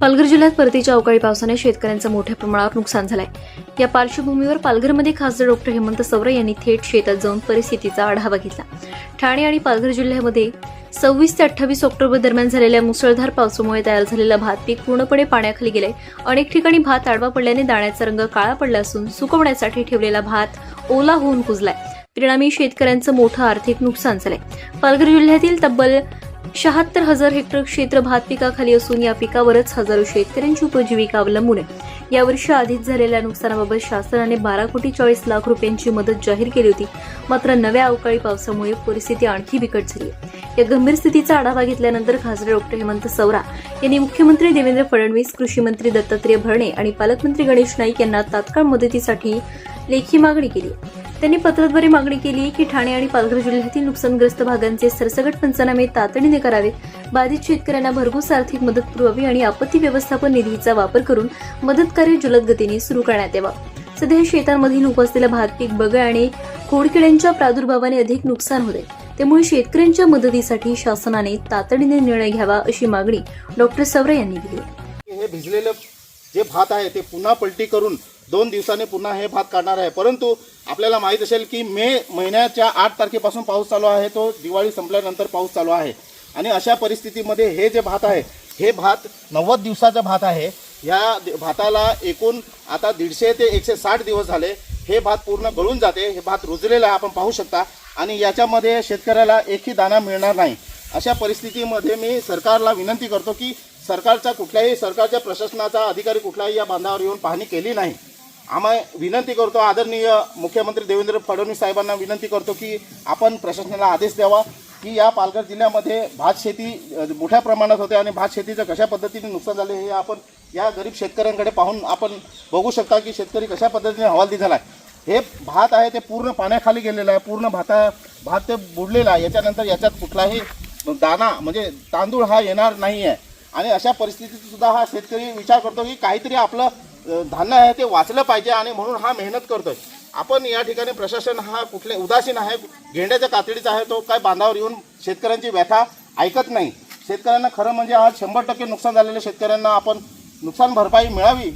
पालघर जिल्ह्यात परतीच्या अवकाळी पावसाने शेतकऱ्यांचं मोठ्या प्रमाणावर नुकसान झालंय. या पार्श्वभूमीवर पालघरमध्ये खासदार डॉक्टर हेमंत सवरे यांनी थेट शेतात जाऊन परिस्थितीचा आढावा घेतला. ठाणे आणि पालघर जिल्ह्यामध्ये सव्वीस ते अठ्ठावीस ऑक्टोबर दरम्यान झालेल्या मुसळधार पावसामुळे तयार झालेला भात पीक पूर्णपणे पाण्याखाली गेलाय. अनेक ठिकाणी भात आडवा पडल्याने दाण्याचा रंग काळा पडला असून सुकवण्यासाठी ठेवलेला भात ओला होऊन कुजलाय. परिणामी शेतकऱ्यांचं मोठं आर्थिक नुकसान झालंय. पालघर जिल्ह्यातील तब्बल शहात्तर हजार हेक्टर क्षेत्र भात पिकाखाली असून या पिकावरच हजारो शेतकऱ्यांची उपजीविका अवलंबून आहे. यावर्षी आधीच झालेल्या नुकसानाबाबत शासनाने बारा कोटी चाळीस लाख रुपयांची मदत जाहीर केली होती. मात्र नव्या अवकाळी पावसामुळे परिस्थिती आणखी बिकट झाली या गंभीर स्थितीचा आढावा घेतल्यानंतर खासदार डॉक्टर हेमंत सवरा यांनी मुख्यमंत्री देवेंद्र फडणवीस कृषी मंत्री दत्तात्रय भरणे आणि पालकमंत्री गणेश नाईक यांना तात्काळ मदतीसाठी लेखी मागणी केली त्यांनी पत्राद्वारे मागणी केली की ठाणे आणि पालघर जिल्ह्यातील नुकसानग्रस्त भागांचे सरसगट पंचनामे तातडीने करावेत बाधित शेतकऱ्यांना भरघोस आर्थिक मदत पुरवावी आणि आपत्ती व्यवस्थापन निधीचा वापर करून मदत कार्य जलद गतीने सुरू करण्यात यावा. सध्या शेतांमधील उपसलेलं भात पीक बगळ आणि खोडकिड्यांच्या प्रादुर्भावाने अधिक नुकसान होते. त्यामुळे शेतकऱ्यांच्या मदतीसाठी शासनाने तातडीने निर्णय घ्यावा अशी मागणी डॉक्टर सवरे यांनी केली. हे भिजलेलं जे भात आहे ते पुन्हा पलटी करून दोन दिवसाने पुन्हा हे भात काढणार आहे. परंतु आपल्याला माहीत असेल की मे महिन्याच्या आठ तारखेपासून पाऊस चालू आहे तो दिवाळी संपल्यानंतर पाऊस चालू आहे. आणि अशा परिस्थितीमध्ये हे जे भात आहे हे भात नव्वद दिवसाचा भात आहे. या भाताला एकूण आता दीडशे ते एकशे साठ दिवस झाले. हे भात पूर्ण गळून जाते हे भात रुजलेलं आहे आपण पाहू शकता. आणि याच्यामध्ये शेतकऱ्याला एकही दाणा मिळणार नाही. अशा परिस्थितीमध्ये मी सरकारला विनंती करतो की सरकारचा कुठल्याही सरकारच्या प्रशासनाचा अधिकारी कुठलाही या बांधावर येऊन पाहणी केली नाही. आम्हा विनंती करतो आदरणीय मुख्यमंत्री देवेंद्र फडणवीस साहेबांना विनंती करतो की आपण प्रशासनाला आदेश द्यावा की या पालघर जिल्ह्यामध्ये भात शेती मोठ्या प्रमाणात होते आणि भात शेतीचं कशा पद्धतीने नुकसान झाले हे आपण या गरीब शेतकऱ्यांकडे पाहून आपण बघू शकता की शेतकरी कशा पद्धतीने हवालदी झाला आहे हे भात आहे ते पूर्ण पाण्याखाली गेलेलं आहे पूर्ण भाता भात ते बुडलेलं आहे. याच्यानंतर याच्यात कुठलाही दाना म्हणजे तांदूळ हा येणार नाही आहे आणि अशा परिस्थितीत सुद्धा हा शेतकरी विचार करतो की काहीतरी आपलं धान्य आहे ते वाचलं पाहिजे आणि म्हणून हा मेहनत करतोय. आपण या ठिकाणी प्रशासन हा कुठले उदासीन आहे गेंड्याच्या कातडीचा आहे तो काय बांधावर येऊन शेतकऱ्यांची व्यथा ऐकत नाही. शेतकऱ्यांना खरं म्हणजे आज शंभर टक्के नुकसान झालेल्या शेतकऱ्यांना आपण नुकसान भरपाई मिळावी